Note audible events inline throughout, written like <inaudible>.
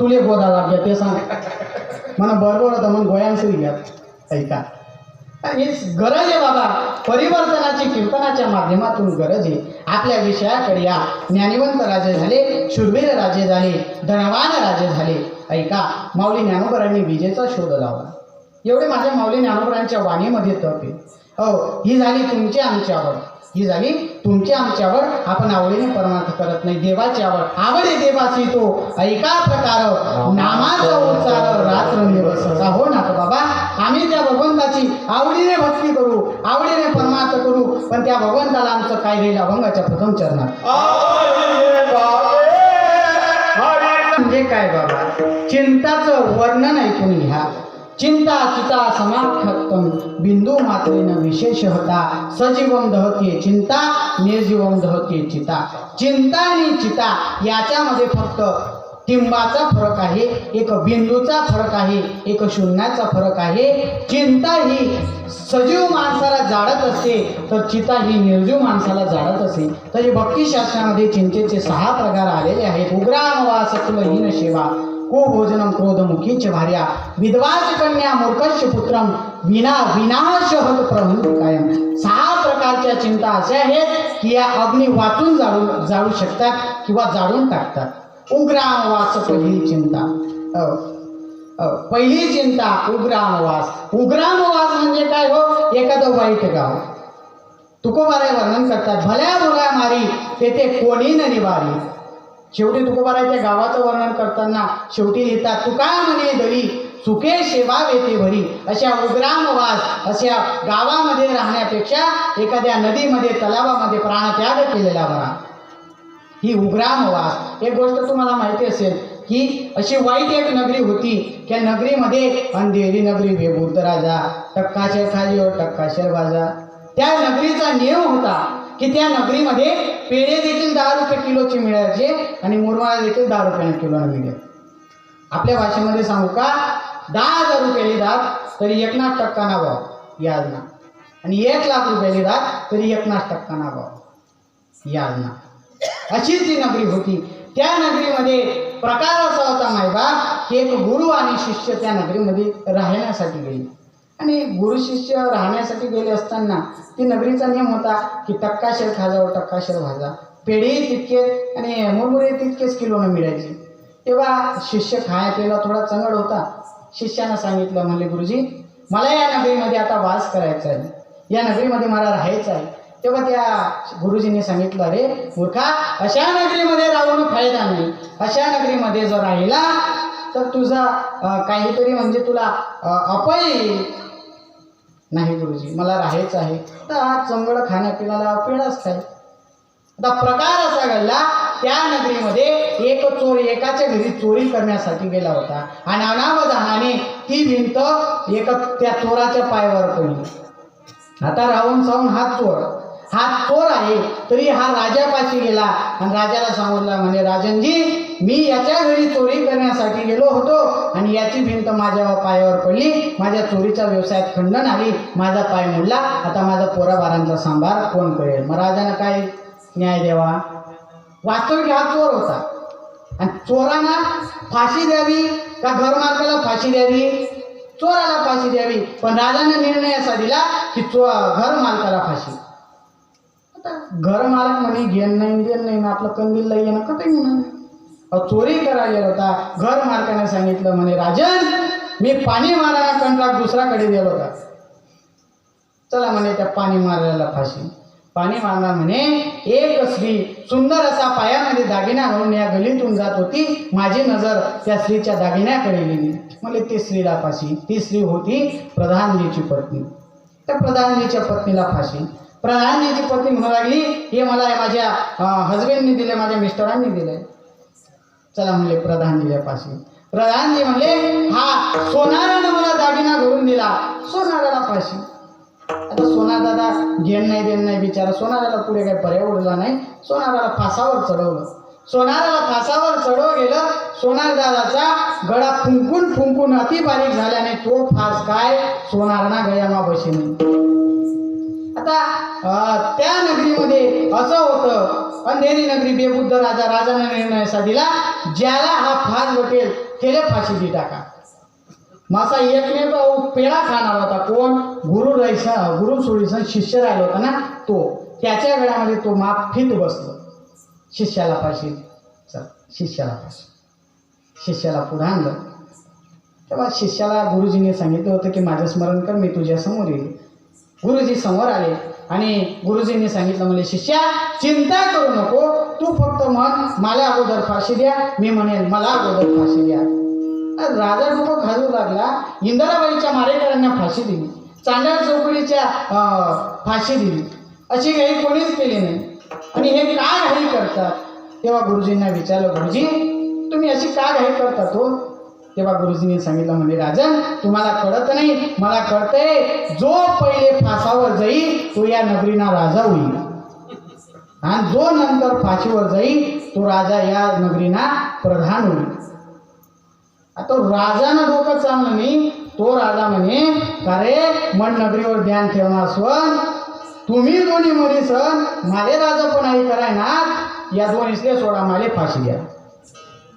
तुले गोदा लागल्या ते सांग. म्हणा बरोबर होतं म्हणून गोयांसरी घ्यात ऐका. हेच गरज आहे बाबा परिवर्तनाची कीर्तनाच्या माध्यमातून गरज आहे. आपल्या विषयाकडे या. ज्ञानिवंत राजे झाले शुरवीर राजे झाले धनवान राजे झाले. ऐका माऊली ज्ञानोबरांनी विजेचा शोध लावला. एवढे माझ्या माऊली ज्ञानोबरांच्या वाणीमध्ये तप आहे. हो ही झाली तुमची आमची आवड ही झाली तुमची आमची आवड आपण आवडीने परमार्थ करत नाही. देवाची आवड आवड आहे देवाची तो. ऐका प्रकार. नामाचा उच्चार रात्र दिवस हो ना बाबा. आम्ही त्या भगवंताची आवडीने भक्ती करू आवडीने परमार्थ करू पण त्या भगवंताला आमचं काय राहील अभंगाच्या प्रथम चरणात. म्हणजे काय बाबा? चिंताचं वर्णन ऐकून घ्या. चिंता चिता समाख्यत्वम बिंदू मात्रेन विशेष होता. सजीवम दहते चिंता निर्जीवम दहते चिता. चिंता आणि चिता याच्यामध्ये फक्त टिंबाचा फरक आहे एक बिंदूचा फरक आहे एक शून्याचा फरक आहे. चिंता ही सजीव माणसाला जाळत असते तर चिता ही निर्जीव माणसाला जाळत असते. तरी भक्तिशास्त्रामध्ये चिंतेचे सहा प्रकार आलेले आहेत. उग्रामवास सत्वहीन सेवा कुभोजनम क्रोधमुखीच भार्या? विधवाच कन्या मूर्खश्च पुत्रम विना विनाश होत प्रभू कायम. सहा प्रकारच्या चिंता अशा आहेत की या अग्नी वाचून जाळून जाळू शकतात किंवा जाळून टाकतात. उग्रामवास पहिली चिंता. अ, अ, पहिली चिंता उग्रामवास उग्रामवास म्हणजे काय हो? एखादं वाईट गाव. तुकोबाराय वर्णन करतात भल्या भोल्या मारी तेथे कोणी न निवारी. शेवटी तुकोबाराच्या गावाचं वर्णन करताना शेवटी लिहितात तुका म्हणे दरी सुखे सेवा येते भरी. अशा उग्रामवास अशा गावामध्ये राहण्यापेक्षा एखाद्या नदीमध्ये तलावामध्ये प्राणत्याग केलेला बरा. ही उग्रामवास एक गोष्ट तुम्हाला माहिती असेल की अशी वाईट एक नगरी होती त्या नगरीमध्ये अंधेरी नगरी वेभूत राजा टक्काशेर खाली टक्काशेर बाजा. त्या नगरीचा नियम होता की त्या नगरीमध्ये पेढे देखील दहा रुपये किलोचे मिळायचे आणि मुरमाळा देखील दहा रुपयाने किलोने मिळेल आपल्या भाषेमध्ये सांगू का? दहा हजार रुपये दात तरी एकनाथ टक्का ना भाव. याजना आणि एक लाख रुपये दात तरी एकनाथ टक्का ना भाव. याजना अशीच जी नगरी होती त्या नगरीमध्ये प्रकार असा होता मायबा की एक गुरु आणि शिष्य त्या नगरीमध्ये राहण्यासाठी गेली. आणि गुरु शिष्य राहण्यासाठी गेले असताना ती नगरीचा नियम होता की टक्काशेर खाजावर टक्काशेर भाजा. पेढेही तितकेच आणि मुरमुरे तितकेच किलोनं मिळायचे. तेव्हा शिष्य खाया प्यायला थोडा चंगड होता. शिष्यानं सांगितलं म्हणले गुरुजी मला या नगरीमध्ये आता वास करायचा आहे. या नगरीमध्ये मला राहायचं आहे. तेव्हा त्या गुरुजींनी सांगितलं अरे मूर्खा अशा नगरीमध्ये राहून फायदा नाही. अशा नगरीमध्ये जर राहिला तर तुझा काहीतरी म्हणजे तुला अपय नाही गुरुजी मला राहायचं आहे. तर हा चंगळ खाण्यापिण्याला पेढाच खाय आता प्रकार असा घडला त्या नगरीमध्ये एक चोर एकाच्या घरी चोरी करण्यासाठी गेला होता. आणि अनावधानाने ती भिंत एक त्या चोराच्या पायावर पडली. आता राहून साहून हा चोर हा चोर आहे तरी हा राजापाशी गेला. आणि राजाला सांगितला म्हणे राजनजी मी याच्या घरी चोरी करण्यासाठी गेलो होतो आणि याची भिंत माझ्या पायावर पडली. माझ्या चोरीच्या व्यवसायात खंडन आली. माझा पाय मोडला. आता माझा पोराबारांचा सांभार कोण करेल? मग राजानं काय न्याय द्यावा? वास्तविक हा चोर होता. आणि चोरांना फाशी द्यावी का घरमालकाला फाशी द्यावी? चोराला फाशी द्यावी. पण राजाने निर्णय असा दिला की चो घर मालकाला फाशी. आता घर मालक म्हणे घेण नाही देण नाही आपलं कंदीलला येणं कधी म्हणून? चोरी करायला होता. घर मालकाने सांगितलं म्हणे राजन मी पाणी मारायला कंटाक दुसऱ्याकडे गेलो होता. चला म्हणे त्या पाणी मारायला फाशी. पाणी मारणार म्हणे एक स्त्री सुंदर असा पायामध्ये दागिना घालून या गलीतून जात होती. माझी नजर त्या स्त्रीच्या दागिन्याकडे गेली. म्हणजे ती स्त्रीला फाशी. ती स्त्री होती प्रधानजीची पत्नी. त्या प्रधानजीच्या पत्नीला फाशी. प्रधानजीची पत्नी म्हणू लागली हे मला माझ्या हजबंडनी दिले माझ्या मिस्टरांनी दिले. चला म्हणले प्रधानजीला पाशी प्रधानजी म्हणले हा सोनारानं मला दागिना घालून दिला. सोनाराला पाशी आता सोनादादा घेण नाही देण नाही बिचारा. सोनाराला पुढे काही पर्याय उरला नाही. सोनाराला फासावर चढवलं. सोनाराला फासावर चढव गेलं. सोनार दादाचा गळा फुंकून फुंकून अति बारीक झाल्याने तो फास काय? सोनारना गयामा बशीने आता त्या नगरीमध्ये असं होतं. अंधेरी नगरी बेबुद्ध राजा राजाने निर्णय असा दिला ज्याला हा फास वटेल त्याला फाशी दे टाका. मासा एकमेव पेढा खाणार होता. कोण? गुरु रैसा गुरु सोडीसन शिष्य राहिला होता ना तो. त्याच्या वेळामध्ये तो माप फित बसलो शिष्याला फाशी चल शिष्याला फाशी. शिष्याला पुढं आणलं. तेव्हा शिष्याला गुरुजीने सांगितलं होतं की माझं स्मरण कर मी तुझ्या समोर येईल. गुरुजी समोर आले. आणि गुरुजींनी सांगितलं म्हणजे शिष्या चिंता करू नको. तू फक्त म्हण मला अगोदर फाशी द्या. मी म्हणेन मला अगोदर फाशी द्या. राजा डोकं खाजू लागला. इंदिराबाईच्या मारेकरांना फाशी दिली. चांडाळ चौकडीच्या फाशी दिली. अशी काही कोणीच केली नाही. आणि हे का घाई करतात? तेव्हा गुरुजींना विचारलं गुरुजी तुम्ही अशी का घाई करतात हो तेव्हा गुरुजींनी सांगितलं म्हणजे राजन तुम्हाला कळत नाही मला कळतंय जो पहिले फासावर जाईल तो या नगरीना राजा होईल. आणि जो नंतर फाशीवर जाईल तो राजा या नगरीना प्रधान होईल. आता राजानं डोकं चांगलं नाही तो राजा म्हणे का रे मन नगरीवर ध्यान ठेवणार स्वन तुम्ही दोन्ही मुली सण माझे राजा पण आई करायणार या दोन इसले सोडा माले फाशी द्या.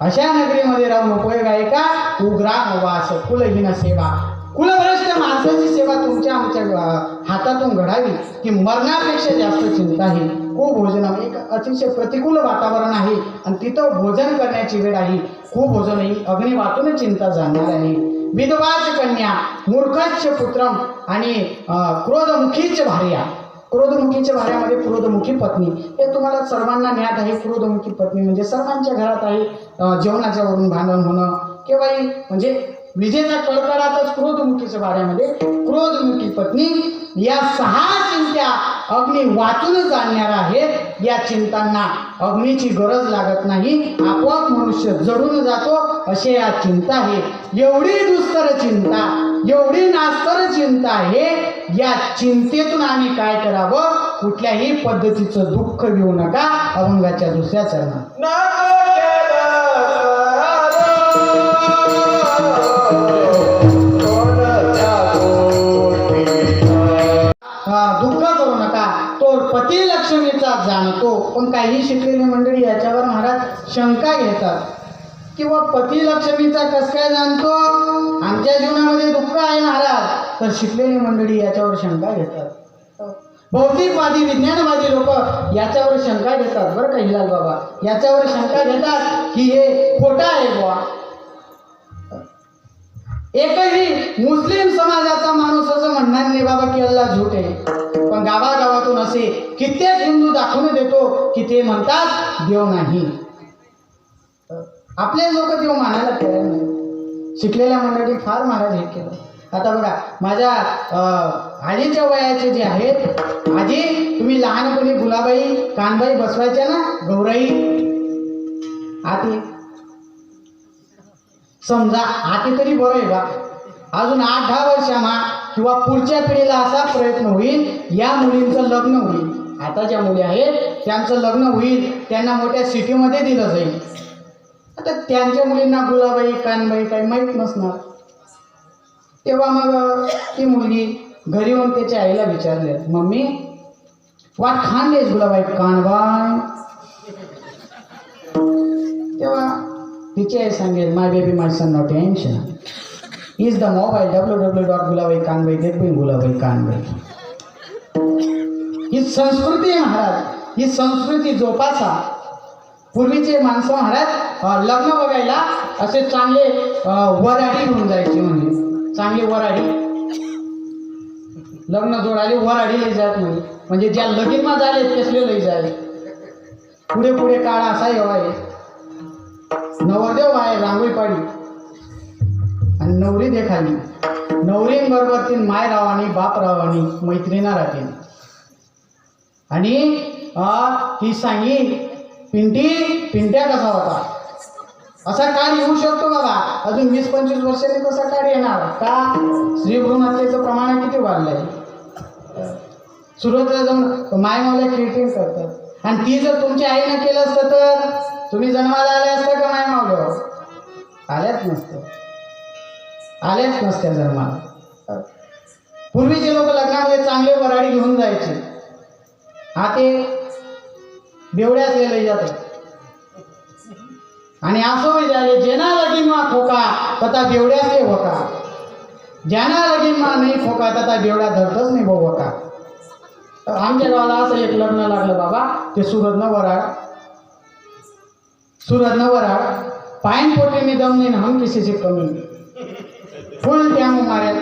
अशा नगरीमध्ये राहून उपयोग आहे का? उग्राम वास कुलहीन सेवा. कुलभ्रष्ट माणसाची सेवा तुमच्या आमच्या हातातून घडावी की मरणापेक्षा जास्त चिंता आहे कुभोजन एक अतिशय प्रतिकूल वातावरण आहे आणि तिथं भोजन करण्याची वेळ आहे. खूप अग्निवातून ही चिंता जाणणार आहे. विधवाच कन्या मूर्खाच पुत्रम आणि क्रोधमुखीच भार्या. क्रोधमुखीच्या वाऱ्यामध्ये क्रोधमुखी पत्नी. हे तुम्हाला सर्वांना ज्ञात आहे क्रोधमुखी पत्नी म्हणजे सर्वांच्या घरात आहे जेवणाच्या वरून भांडण होणं किंवा म्हणजे विजेच्या कडकडातच क्रोधमुखीच्या वाऱ्यामध्ये क्रोधमुखी पत्नी या सहा चिंत्या अग्नी वाचून जाणणार आहेत. या चिंतांना अग्नीची गरज लागत नाही. आपोआप मनुष्य जडून जातो असे या चिंता आहे. एवढी दुस्तर चिंता एवढी नास्तर चिंता आहे. या चिंतेतून आम्ही काय करावं? कुठल्याही पद्धतीचं दुःख घेऊ नका. अभंगाच्या दुसऱ्या चरणात. हा, दुःख करू नका. तो पती लक्ष्मीचा जाणतो. पण काही शिकलेली मंडळी याच्यावर महाराज शंका घेतात. किंवा पती लक्ष्मीचा कस काय जाणतो? आमच्या जीवनामध्ये दुःख आहे महाराज. तर शिकलेली मंडळी याच्यावर शंका घेतात. भौतिकवादी विज्ञानवादी लोक याच्यावर शंका घेतात. बरं का हिलाल बाबा? याच्यावर शंका घेतात की हे खोटं आहे बुवा. एकही मुस्लिम समाजाचा माणूस असं म्हणणार नाही बाबा की अल्ला झूट आहे. पण गावागावातून असे कित्येक हिंदू दाखवून देतो की ते म्हणतात देव नाही. आपले लोक देव मानायला तयार नाही. शिकलेल्या मंडळी फार महाराज हे केलं. आता बघा माझ्या आजीच्या वयाचे जे आहेत आजी तुम्ही लहानपणी गुलाबाई कानबाई बसवायच्या ना गौराई? आती. समजा आते तरी बरं आहे बा. अजून आठ दहा वर्षांना किंवा पुढच्या पिढीला असा प्रयत्न होईल या मुलींचं लग्न होईल. आता ज्या मुली आहेत त्यांचं लग्न होईल त्यांना मोठ्या सिटीमध्ये दिलं जाईल. आता त्यांच्या मुलींना गुलाबाई कानबाई काही माहीत नसणार. तेव्हा मग ती मुलगी घरी येऊन त्याच्या आईला विचारले मम्मी वाट खान देस गुलाबाई कानबाई. तेव्हा तिची आई सांगेल my baby my son not tension is the mobile W W dot Gulabai Kanbai देत गुलाबाई कानबाई ही संस्कृती महाराज ही संस्कृती जोपासा. पूर्वीचे माणसं महाराज लग्न बघायला असे चांगले वराडी घेऊन जायचे म्हणजे. चांगले वराडी लग्न जोडाले वराडी लई जात म्हणे. म्हणजे ज्या लगीनमा झाले तसले लई जावे. पुढे पुढे काळ असा येवा आहे. नवरदेव आहे रांगोळी पाडी आणि नवरी देखाली. नवरींबरोबर ती माय रावानी बाप रावानी मैत्रिणा राहते आणि ती सांगी पिंटी पिंट्या कसा होता? असा काळ येऊ शकतो बाबा. अजून वीस पंचवीस वर्षांनी तसा काळ येणार. का? स्त्री भ्रूण हत्येचं प्रमाण किती वाढलंय? सुरुवातीला जाऊन माय मला करतात. आणि ती जर तुमच्या आईनं केलं असतं तर? तुम्ही जन्माला आले असतं का माय आल्याच नसतं आल्याच नसत्या जन्माला. पूर्वीचे लोक लग्नामध्ये चांगले वराडी घेऊन जायचे. हा ते बेवड्याच लई जातात. आणि असं झाले जेना लगीन मा खोका तथा बेवड्याच ते होका. ज्यांना लगीन मा नाही खोका तथा बेवड्या धरतच नाही भाऊ होका. तर आमच्या गावाला असं एक लग्न लागलं बाबा ते सुरतनं वराड न वराड पायन पोटे मी दम नहीं हम किसी से कमी फुल टॅम मारेल.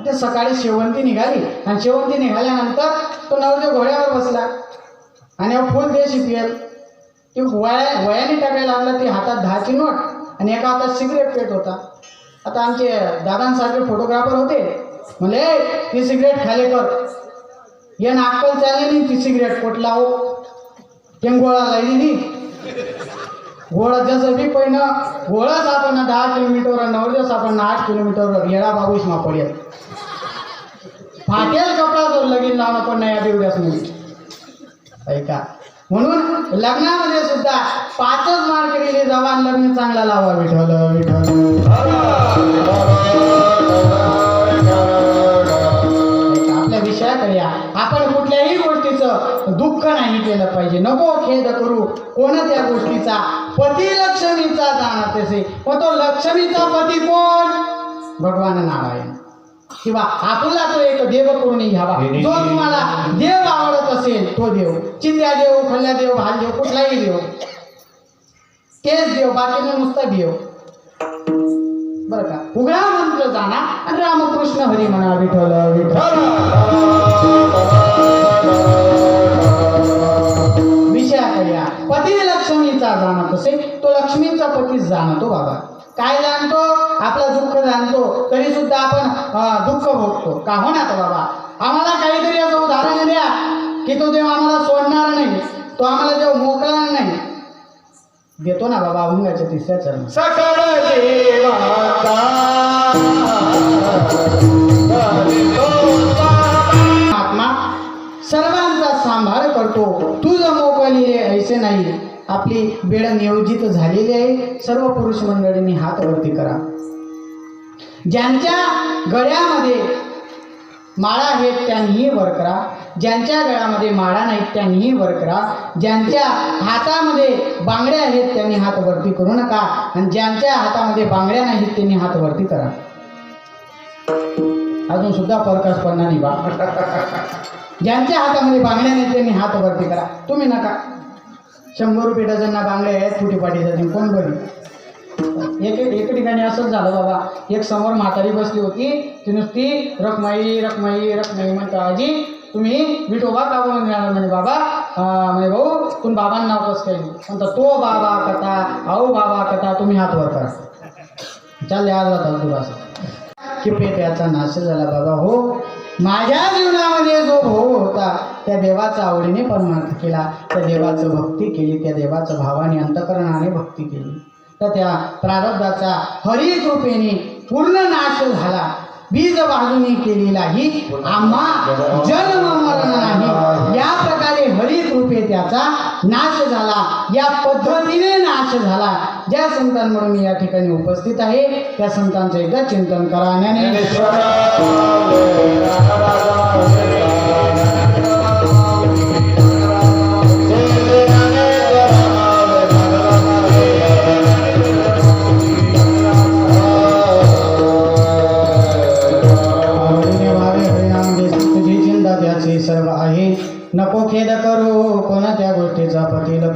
आता सकाळी शेवंती निघाली आणि शेवंती निघाल्यानंतर तो नवरदेव घोड्यावर बसला. आणि फुल देशी पियल. ती वया वयाने टाकायला लागला ती हातात दहाची नोट आणि एका हातात सिगरेट पेट होता. आता आमचे दादांसारखे फोटोग्राफर होते. म्हणले ती सिगरेट खाले कर. या नाक्कल चालली नाही ती सिगरेट पोटला हो ते गोळा लाईली गोळा जसं बी पहिलं गोळाच आपण दहा किलोमीटरवर नवरदेव आपण आठ किलोमीटरवर येडा बावीस मा पडेल फाटेल कपडा जर लगीन लावणं पण नाही या देवड्यास नाही ऐका. म्हणून लग्नामध्ये सुद्धा पाचच मार्क दिले जवान लग्न चांगला लावा विठल विठल आपल्या विषयाकडे या. आपण कुठल्याही गोष्टीचं दुःख नाही केलं पाहिजे. नको खेद करू. कोणत्या गोष्टीचा? पती लक्ष्मीचा जाणत असे पण तो लक्ष्मीचा पती कोण? भगवान नारायण. किंवा आपला तो एक देव करून घ्यावा जो तुम्हाला देव आवडत असेल तो देव. चिंद्या देव खल्ल्या देव भाल देव कुठलाही देव. तेच देव बाकीचं नुसतं देव. बरं का? उघडा मंत्र जाणा आणि रामकृष्ण हरी म्हणा विठ्ठल विठ्ठल. विषयाकडे या. पती लक्ष्मीचा जाणत असे तो लक्ष्मीचा पतीच जाणतो बाबा. काय जाणतो आपलं दुःख जाणतो. तरी सुद्धा आपण दुःख भोगतो. का हो ना बाबा? आम्हाला काहीतरी असं उदाहरण द्या. की तो देव आम्हाला सोडणार नाही. तो आम्हाला देव मोकळणार नाही. देतो ना बाबा अभंगाच्या तिसऱ्या चरण सकळ आत्मा सर्वांचा सांभाळ करतो. तुझं मोकळलेले ऐसे नाही. आपली वेळ नियोजित झालेली आहे. सर्व पुरुष मंडळींनी हात वरती करा. ज्यांच्या गळ्यामध्ये माळा आहेत त्यांनीही वर करा. ज्यांच्या गळ्यामध्ये माळा नाहीत त्यांनीही वर करा. ज्यांच्या हातामध्ये बांगड्या आहेत त्यांनी हात वरती करू नका. आणि ज्यांच्या हातामध्ये बांगड्या नाहीत त्यांनी हात वरती करा. अजून सुद्धा परकाश पडणार नाही बा <laughs> ज्यांच्या हातामध्ये बांगड्या नाहीत त्यांनी हात वरती करा. तुम्ही नका. शंभर रुपये डझनना बांगड्या आहेत फुटी पाटी कोण बरी? एक एक ठिकाणी असंच झालं बाबा. एक समोर म्हातारी बसली होती. ती नुसती रखमाई रखमाई रखमाई म्हणता आजी तुम्ही विठोबा का म्हणून मिळाला म्हणे बाबा? म्हणजे म्हणे भाऊ तुम्ही बाबांना नाव कसं काही म्हणता तो बाबा कथा आओ बाबा कथा तुम्ही हात वर करा. चालले आज जाता तुला असं. की नाश झाला बाबा हो. माझ्या जीवनामध्ये जो भाऊ होता त्या देवाचा आवडीने परमार्थ केला. त्या देवाचं भक्ती केली त्या देवाचं भावाने अंतकरणाने भक्ती केली. तर त्या प्रारब्धाचा हरी कृपेने पूर्ण नाश झाला. बीज बाजूने केलेलाही आम्हा जन्म मरण नाही. या प्रकारे हरी कृपे त्याचा नाश झाला. या पद्धतीने नाश झाला. ज्या संतांमुळे मी या ठिकाणी उपस्थित आहे त्या संतांचं एकदा चिंतन करा. ज्ञानेश्वर.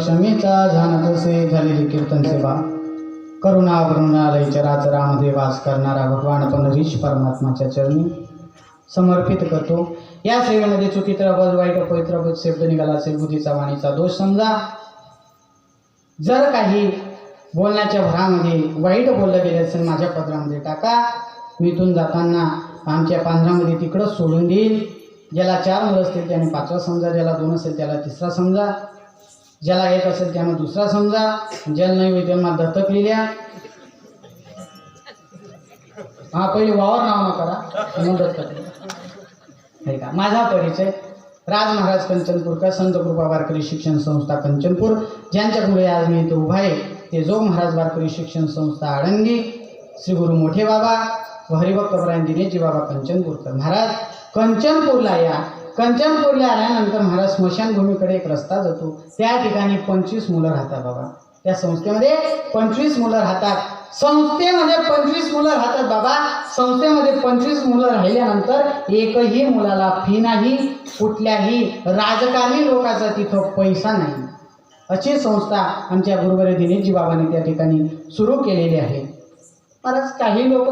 क्षमेचा लक्ष्मीचा तसे झालेली कीर्तन सेवा. करुणा करुणालय चराचरामध्ये वास करणारा भगवान पण ऋष परमात्माच्या चरणी समर्पित करतो. या सेवेमध्ये चुकीत्र बद वाईट पवित्र बज शब्द निघाला असेल बुद्धीचा वाणीचा दोष समजा. जर काही बोलण्याच्या भरामध्ये वाईट बोललं गेलं असेल माझ्या पत्रामध्ये टाका. मी इथून जाताना आमच्या पांढरामध्ये तिकडं सोडून देईल ज्याला चार मुलं असतील त्याने पाचवा समजा ज्याला दोन असेल त्याला तिसरा समजा. ज्याला एक असेल त्यानं दुसरा समजा ज्याला नाही होईल त्यांना दत्तक लिहिल्या. हा पहिले वावर नाव करा मग दत्तक नाही का? माझा परिचय राज महाराज कंचनपूरकर संत कृपा वारकरी शिक्षण संस्था कंचनपूर ज्यांच्यामुळे आज मी इथे उभा आहे ते जोग महाराज वारकरी शिक्षण संस्था आळंदी श्री गुरु मोठे बाबा व हरिभक्त परायण दिनेजी बाबा कंचनपूरकर महाराज. कंचनपूरला या कंचनपूरला आल्यानंतर महाराज स्मशानभूमीकडे एक रस्ता जातो. त्या ठिकाणी पंचवीस मुलं राहतात बाबा. त्या संस्थेमध्ये पंचवीस मुलं राहतात. संस्थेमध्ये पंचवीस मुलं राहतात बाबा. संस्थेमध्ये पंचवीस मुलं राहिल्यानंतर एकही मुलाला फी नाही कुठल्याही राजकारणी लोकांचा तिथं पैसा नाही. अशी संस्था आमच्या गुरुवारी दिनेशजी बाबांनी त्या ठिकाणी सुरू केलेली आहे. महाराज काही लोक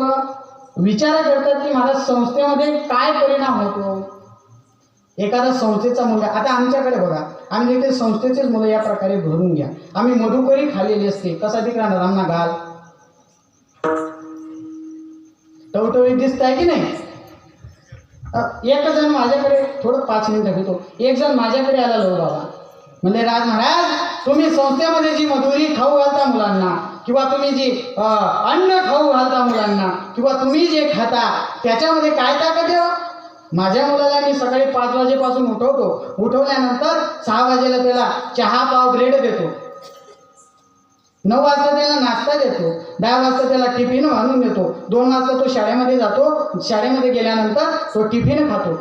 विचार करतात की महाराज संस्थेमध्ये काय परिणाम होतो? एखादा संस्थेचा मुलगा आता आमच्याकडे बघा आम्ही देखील संस्थेचेच मुलं या प्रकारे भरून घ्या. आम्ही मधुकरी खालेली असते कसा तिकडे आम्हाला घाल. टवटवीत दिसत आहे की नाही? अ, एक जण माझ्याकडे थोडं पाच मिनिटं घेतो. एक जण माझ्याकडे आला लो बाबा. म्हणजे राज महाराज तुम्ही संस्थेमध्ये जी मधुरी खाऊ घालता मुलांना किंवा तुम्ही जी अन्न खाऊ घालता मुलांना किंवा तुम्ही जे खाता त्याच्यामध्ये काय ताकद आहे हो? माझ्या मुलाला मी सकाळी पाच वाजेपासून उठवतो. उठवल्यानंतर सहा वाजेला त्याला चहा पाव ब्रेड देतो. नऊ वाजता त्याला नाश्ता देतो. दहा वाजता त्याला टिफिन आणून देतो. दोन वाजता तो शाळेमध्ये जातो. शाळेमध्ये गेल्यानंतर तो टिफिन खातो.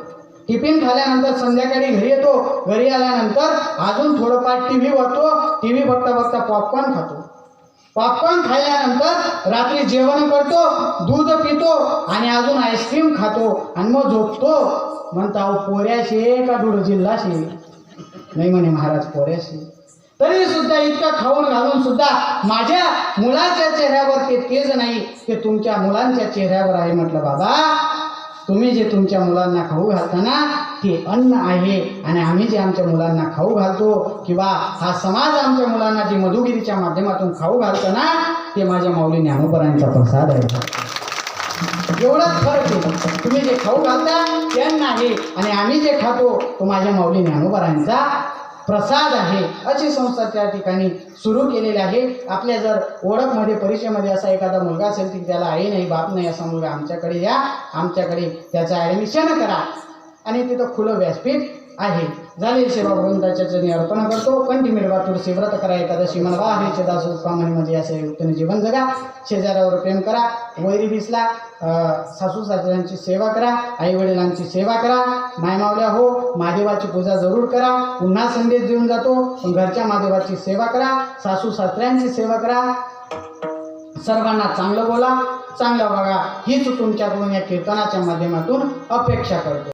टिफिन खाल्यानंतर संध्याकाळी घरी येतो. घरी आल्यानंतर अजून थोडंफार टी व्ही बघतो. टी व्ही बघता बघता पॉपकॉर्न खातो. पॉपकॉर्न खाल्ल्यानंतर रात्री जेवण करतो दूध पितो आणि अजून आईस्क्रीम खातो आणि मग झोपतो. म्हणता अहो पोऱ्याशे का डोळ जिल्हाशे? नाही म्हणे महाराज पोऱ्याशे. तरी सुद्धा इतकं खाऊन घालून सुद्धा माझ्या मुलाच्या चेहऱ्यावर ते तेज नाही ते तुमच्या मुलांच्या चेहऱ्यावर आहे म्हटलं बाबा तुम्ही जे तुमच्या मुलांना खाऊ घालताना ते अन्न आहे आणि आम्ही जे आमच्या मुलांना खाऊ घालतो किंवा हा समाज आमच्या मुलांना जे मधुगिरीच्या माध्यमातून खाऊ घालतो ना ते माझ्या माऊली ज्ञानोपरांचा प्रसाद आहे. एवढाच फरक आहे. तुम्ही जे खाऊ घालता त्यांना आहे आणि आम्ही जे खातो तो माझ्या माऊली ज्ञानोपरांचा प्रसाद आहे. अशी संस्था त्या ठिकाणी सुरू केलेली आहे. आपल्या जर ओळखमध्ये परिचयमध्ये असा एखादा मुलगा असेल की त्याला आई नाही बाप नाही असा मुलगा आमच्याकडे या आमच्याकडे त्याचं ॲडमिशन करा. आणि तिथं खुलं व्यासपीठ आहे. झाले सेवा भगवंताच्या चरणी अर्पण करतो. कंठी मिळवा तुळशी व्रत करा एकादशी मनवा. हरीचे दास म्हणजे असे युक्तने जीवन जगा. शेजाऱ्यावर प्रेम करा. वैरी दिसला सासू सासऱ्यांची सेवा करा. आई वडिलांची सेवा करा. मायमावल्या हो महादेवाची पूजा जरूर करा. पुन्हा संदेश देऊन जातो. पण घरच्या महादेवाची सेवा करा. सासू सासऱ्यांची सेवा करा. सर्वांना चांगलं बोला. चांगलं बघा. हीच तुमच्याकडून या कीर्तनाच्या माध्यमातून अपेक्षा करतो.